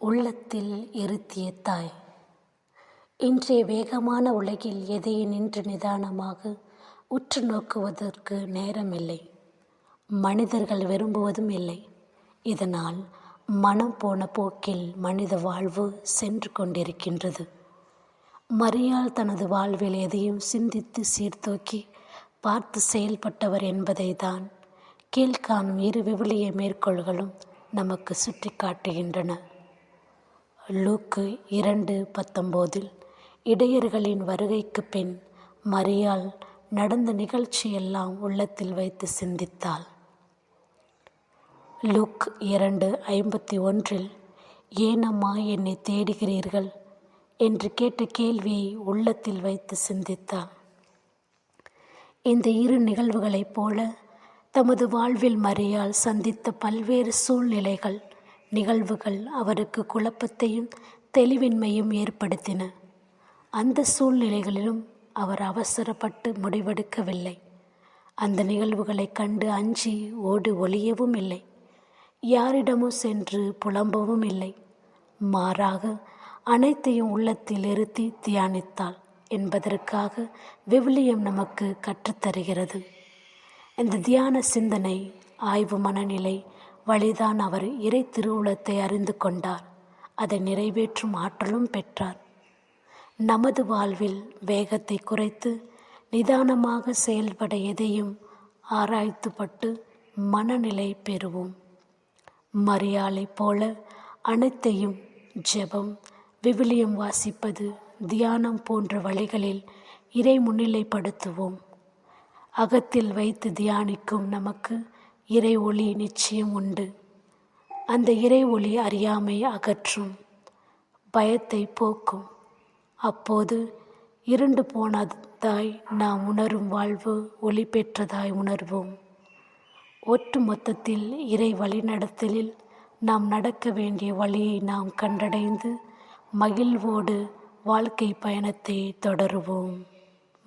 உள்ளத்தில் இருத்திய தாய். இன்றைய வேகமான உலகில் எதையும் நின்று நிதானமாக உற்று நோக்குவதற்கு நேரமில்லை. மனிதர்கள் விரும்புவதும் இல்லை. இதனால் மனம் போன போக்கில் மனித வாழ்வு சென்று கொண்டிருக்கின்றது. மரியாள் தனது வாழ்வில் எதையும் சிந்தித்து சீர்தூக்கி பார்த்து செயல்பட்டவர் என்பதை தான் கீழ்காணும் இரு விவிலிய மேற்கோள்களும் நமக்கு சுட்டி காட்டுகின்றன லூக்கு இரண்டு பத்தொம்போதில் இடையர்களின் வருகைக்கு பின் மரியாள் நடந்த நிகழ்ச்சியெல்லாம் உள்ளத்தில் வைத்து சிந்தித்தாள். லூக் இரண்டு ஐம்பத்தி ஒன்றில் ஏனம்மா என்னை தேடுகிறீர்கள்? என்று கேட்ட கேள்வியை உள்ளத்தில் வைத்து சிந்தித்தாள். இந்த இரு நிகழ்வுகளைப் போல தமது வாழ்வில் மறியால் சந்தித்த பல்வேறு சூழ்நிலைகள் நிகழ்வுகள் அவருக்கு குழப்பத்தையும் தெளிவின்மையும் ஏற்படுத்தின. அந்த சூழ்நிலைகளிலும் அவர் அவசரப்பட்டு முடிவெடுக்கவில்லை. அந்த நிகழ்வுகளை கண்டு அஞ்சி ஓடி ஒளியவும் இல்லை. யாரிடமும் சென்று புலம்பவும் இல்லை. மாறாக அனைத்தையும் உள்ளத்தில் இருத்தி தியானித்தாள் என்பதற்காக விவிலியம் நமக்கு கற்றுத்தருகிறது. இந்த தியான சிந்தனை ஆய்வு மனநிலை வழிதான் அவர் இறை திருவுளத்தை அறிந்து கொண்டார். அதை நிறைவேற்றும் ஆற்றலும் பெற்றார். நமது வாழ்வில் வேகத்தை குறைத்து நிதானமாக செயல்பட எதையும் ஆராய்த்துப்பட்டு மனநிலை பெறுவோம். மரியாளை போல அனைத்தையும் ஜெபம் விவிலியம் வாசிப்பது தியானம் போன்ற வழிகளில் இறை முன்னிலைப்படுத்துவோம். அகத்தில் வைத்து தியானிக்கும் நமக்கு இறை ஒளி நிச்சயம் உண்டு. அந்த இறை ஒளி அறியாமை அகற்றும். பயத்தை போக்கும். அப்போது இருண்டு போனதாய் நாம் உணரும் வாழ்வு ஒளி பெற்றதாய் உணர்வோம். ஒட்டு மொத்தத்தில் இறை வழிநடத்தலில் நாம் நடக்க வேண்டிய வழியை நாம் கண்டடைந்து மகிழ்வோடு வாழ்க்கை பயணத்தை தொடருவோம்.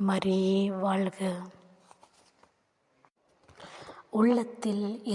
மரியே வாழ்க. உள்ளத்தில்